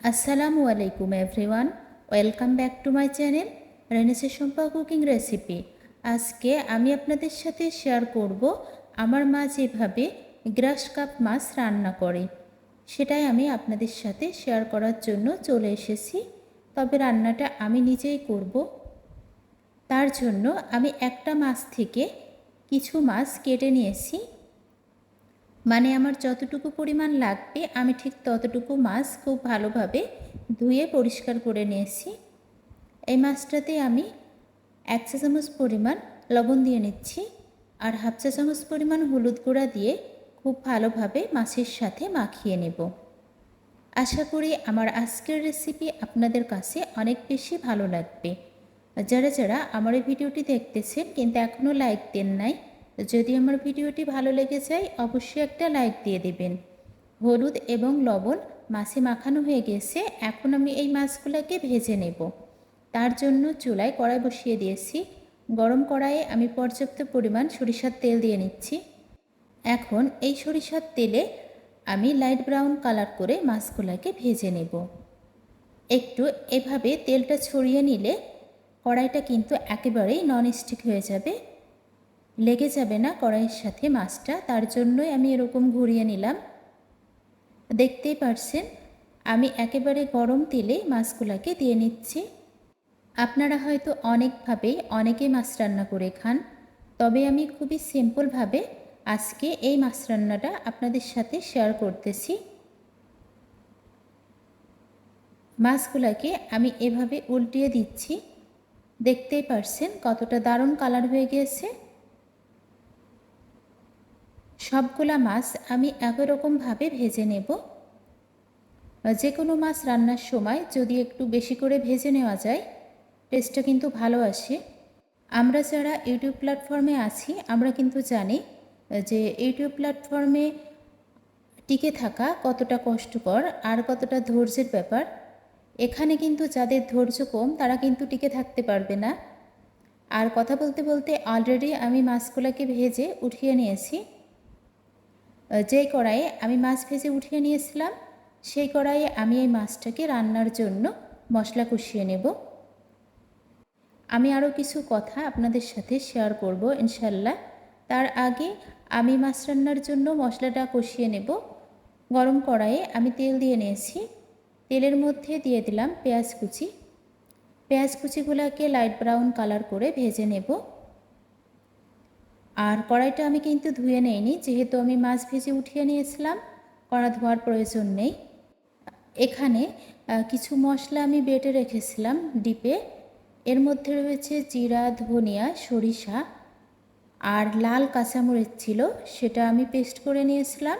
আসসালামু আলাইকুম everyone welcome back to my channel রেনেসে Sampa cooking recipe আজকে আমি আপনাদের সাথে শেয়ার করব আমার মা যেভাবে গ্রাস কাপ মাছ রান্না করে। সেটাই আমি আপনাদের সাথে শেয়ার করার জন্য চলে এসেছি। তবে রান্নাটা আমি নিজেই করব। তার জন্য আমি একটা মাছ থেকে কিছু মাছ কেটে নিয়েছি। মানে আমার যতটুকু পরিমাণ লাগবে, আমি ঠিক ততটুকু মাছ খুব ভালোভাবে ধুয়ে পরিষ্কার করে নিয়েছি। এই মাছটাতে আমি এক চা চামচ পরিমাণ লবণ দিয়ে নিচ্ছি আর হাফ চা চামচ পরিমাণ হলুদ গুঁড়া দিয়ে খুব ভালোভাবে মাছের সাথে মাখিয়ে নেব। আশা করি আমার আজকের রেসিপি আপনাদের কাছে অনেক বেশি ভালো লাগবে। যারা যারা আমার এই ভিডিওটি দেখতেছেন কিন্তু এখনও লাইক দেন নাই যদি আমার ভিডিওটি ভালো লেগে যায়, অবশ্যই একটা লাইক দিয়ে দেবেন। হলুদ এবং লবণ মাছে মাখানো হয়ে গেছে, এখন আমি এই মাছগুলোকে ভেজে নেব। তার জন্য চুলায় কড়াই বসিয়ে দিয়েছি। গরম কড়াইয়ে আমি পর্যাপ্ত পরিমাণ সরিষার তেল দিয়ে নিচ্ছি। এখন এই সরিষার তেলে আমি লাইট ব্রাউন কালার করে মাছগুলোকে ভেজে নেব। একটু এভাবে তেলটা ছড়িয়ে নিলে কড়াইটা কিন্তু একেবারেই নন স্টিক হয়ে যাবে। লেগে যাবে না কড়াইয়ের সাথে মাছটা, তার জন্যই আমি এরকম ঘুরিয়ে নিলাম। দেখতেই পারছেন, আমি একেবারে গরম তেলে মাছগুলোকে দিয়ে নিচ্ছি। আপনারা হয়তো অনেকভাবেই, অনেকে মাছ রান্না করে খান, তবে আমি খুবই সিম্পলভাবে আজকে এই মাছ রান্নাটা আপনাদের সাথে শেয়ার করতেছি। মাছগুলোকে আমি এভাবে উল্টিয়ে দিচ্ছি। দেখতেই পারছেন কতটা দারুণ কালার হয়ে গিয়েছে। সবগুলা মাছ আমি একই রকমভাবে ভেজে নেব। যে কোনো মাছ রান্নার সময় যদি একটু বেশি করে ভেজে নেওয়া যায় টেস্টটা কিন্তু ভালো আসে। আমরা যারা ইউটিউব প্ল্যাটফর্মে আছি, আমরা কিন্তু জানি, যে ইউটিউব প্ল্যাটফর্মে টিকে থাকা কতটা কষ্টকর আর কতটা ধৈর্যের ব্যাপার। এখানে কিন্তু যাদের ধৈর্য কম, তারা কিন্তু টিকে থাকতে পারবে না। আর কথা বলতে বলতে অলরেডি আমি মাছগুলোকে ভেজে উঠিয়ে নিয়েছি। যেই কড়াইয়ে আমি মাছ ভেজে উঠিয়ে নিয়েছিলাম, সেই কড়াইয়ে আমি এই মাছটাকে রান্নার জন্য মশলা কষিয়ে নেব। আমি আরও কিছু কথা আপনাদের সাথে শেয়ার করব ইনশাল্লাহ তার আগে আমি মাছ রান্নার জন্য মশলাটা কষিয়ে নেব। গরম কড়াইয়ে আমি তেল দিয়ে নিয়েছি। তেলের মধ্যে দিয়ে দিলাম পেঁয়াজ কুচি। পেঁয়াজ কুচিগুলোকে লাইট ব্রাউন কালার করে ভেজে নেব। আর কড়াইটা আমি কিন্তু ধুয়ে নেইনি, যেহেতু আমি মাছ ভেজে উঠিয়ে নিয়েছিলাম, কড়া ধোয়ার প্রয়োজন নেই। এখানে কিছু মশলা আমি বেটে রেখেছিলাম ডিপে। এর মধ্যে রয়েছে জিরা, ধনিয়া, সরিষা আর লাল কাঁচামরিচ ছিল, সেটা আমি পেস্ট করে নিয়েছিলাম,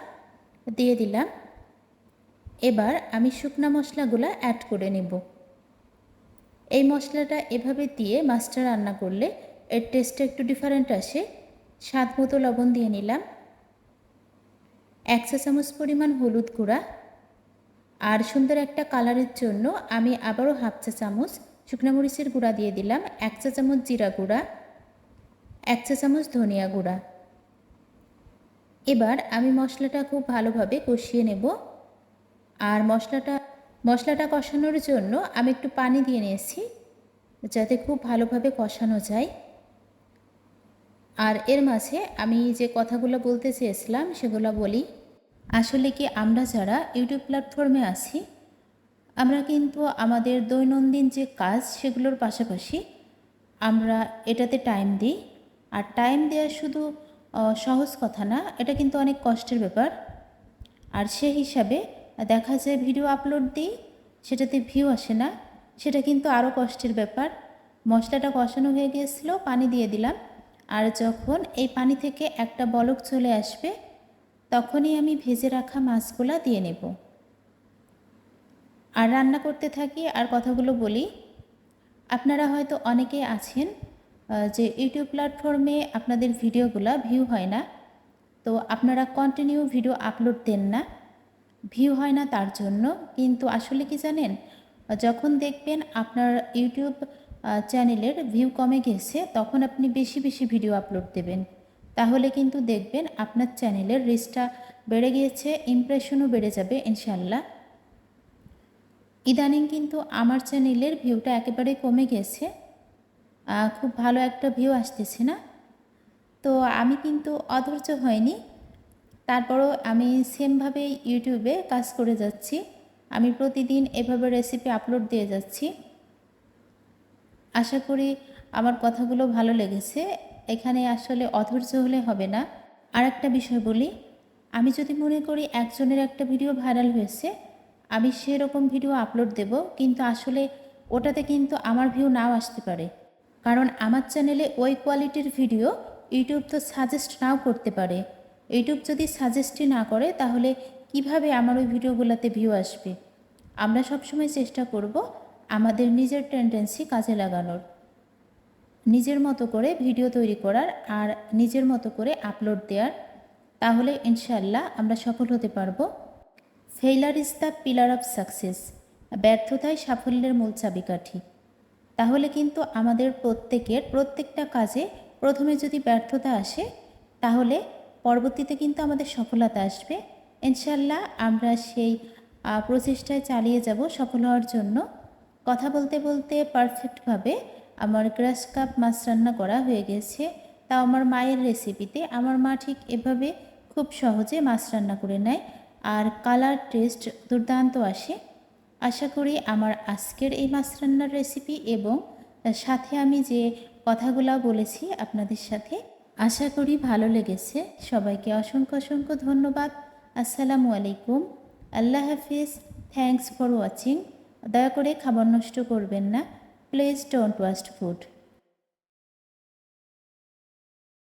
দিয়ে দিলাম। এবার আমি শুকনা মশলাগুলো অ্যাড করে নেব। এই মশলাটা এভাবে দিয়ে মাছটা রান্না করলে এর টেস্টটা একটু ডিফারেন্ট আসে। স্বাদ মতো লবণ দিয়ে নিলাম। এক চা চামচ পরিমাণ হলুদ গুঁড়া। আর সুন্দর একটা কালারের জন্য আমি আবারও হাফ চা চামচ শুকনো মরিচের গুঁড়া দিয়ে দিলাম। এক চা চামচ জিরা গুঁড়া। এক চা চামচ ধনিয়া গুঁড়া। এবার আমি মশলাটা খুব ভালোভাবে কষিয়ে নেব। আর মশলাটা মশলাটা কষানোর জন্য আমি একটু পানি দিয়ে নিয়েছি, যাতে খুব ভালোভাবে কষানো যায়। আর এর মাঝে আমি যে কথাগুলো বলতে চেয়েছিলাম সেগুলো বলি। আসলে কি আমরা যারা ইউটিউব প্ল্যাটফর্মে আছি, আমরা কিন্তু আমাদের দৈনন্দিন যে কাজ সেগুলোর পাশাপাশি আমরা এটাতে টাইম দিই। আর টাইম দেওয়া শুধু সহজ কথা না, এটা কিন্তু অনেক কষ্টের ব্যাপার। আর সে হিসাবে দেখা যায় ভিডিও আপলোড দিই, সেটাতে ভিউ আসে না, সেটা কিন্তু আরও কষ্টের ব্যাপার। মশলাটা কষানো হয়ে গিয়েছিল, পানি দিয়ে দিলাম। আর যখন এই পানি থেকে একটা বলক চলে আসবে, তখনই আমি ভেজে রাখা মাছগুলো দিয়ে নেব। আর রান্না করতে থাকি আর কথাগুলো বলি। আপনারা হয়তো অনেকে আছেন যে ইউটিউব প্ল্যাটফর্মে আপনাদের ভিডিওগুলো ভিউ হয় না। তো আপনারা কন্টিনিউ ভিডিও আপলোড দেন না। ভিউ হয় না তার জন্য। কিন্তু আসলে কি জানেন? যখন দেখবেন আপনার ইউটিউব চ্যানেলের ভিউ কমে গেছে, তখন আপনি বেশি বেশি ভিডিও আপলোড দেবেন। তাহলে কিন্তু দেখবেন আপনার চ্যানেলের রিচটা বেড়ে গিয়েছে ইমপ্রেশনও বেড়ে যাবে ইনশাল্লাহ ইদানিং কিন্তু আমার চ্যানেলের ভিউটা একেবারে কমে গেছে। খুব ভালো একটা ভিউ আসতেছে না? তো আমি কিন্তু অধৈর্য হয়নি। তারপরও আমি সেমভাবে ইউটিউবে কাজ করে যাচ্ছি। আমি প্রতিদিন এভাবে রেসিপি আপলোড দিয়ে যাচ্ছি। আশা করি আমার কথাগুলো ভালো লেগেছে। এখানে আসলে অধৈর্য হলে হবে না। আর একটা বিষয় বলি, আমি যদি মনে করি একজনের একটা ভিডিও ভাইরাল হয়েছে, আমি সেরকম ভিডিও আপলোড দেব, কিন্তু আসলে ওটাতে কিন্তু আমার ভিউ নাও আসতে পারে। কারণ আমার চ্যানেলে ওই কোয়ালিটির ভিডিও ইউটিউব তো সাজেস্ট নাও করতে পারে। ইউটিউব যদি সাজেস্টই না করে, তাহলে কীভাবে আমার ওই ভিডিওগুলোতে ভিউ আসবে? আমরা সবসময় চেষ্টা করব আমাদের নিজের টেন্ডেন্সি কাজে লাগানোর। নিজের মতো করে ভিডিও তৈরি করার আর নিজের মতো করে আপলোড দেওয়ার তাহলে ইনশাল্লাহ আমরা সফল হতে পারব। Failure is the pillar of success ব্যর্থতাই সাফল্যের মূল চাবিকাঠি। তাহলে কিন্তু আমাদের প্রত্যেকের প্রত্যেকটা কাজে প্রথমে যদি ব্যর্থতা আসে, তাহলে পরবর্তীতে কিন্তু আমাদের সফলতা আসবে। ইনশাল্লাহ আমরা সেই প্রচেষ্টায় চালিয়ে যাব সফল হওয়ার জন্য। কথা বলতে বলতে পারফেক্টভাবে আমার গ্রাস কাপ মাছ রান্না করা হয়ে গেছে। তাও আমার মায়ের রেসিপিতে আমার মা ঠিক এভাবে খুব সহজে মাছ রান্না করে নেয় আর কালার টেস্ট দুর্দান্ত আসে। আশা করি আমার আজকের এই মাছ রান্নার রেসিপি এবং সাথে আমি যে কথাগুলো বলেছি আপনাদের সাথে, আশা করি ভালো লেগেছে। সবাইকে অসংখ্য অসংখ্য ধন্যবাদ। আসসালামু আলাইকুম। আল্লাহ হাফিজ। থ্যাংকস ফর ওয়াচিং দয়া করে খাবার নষ্ট করবেন না। Please don't waste food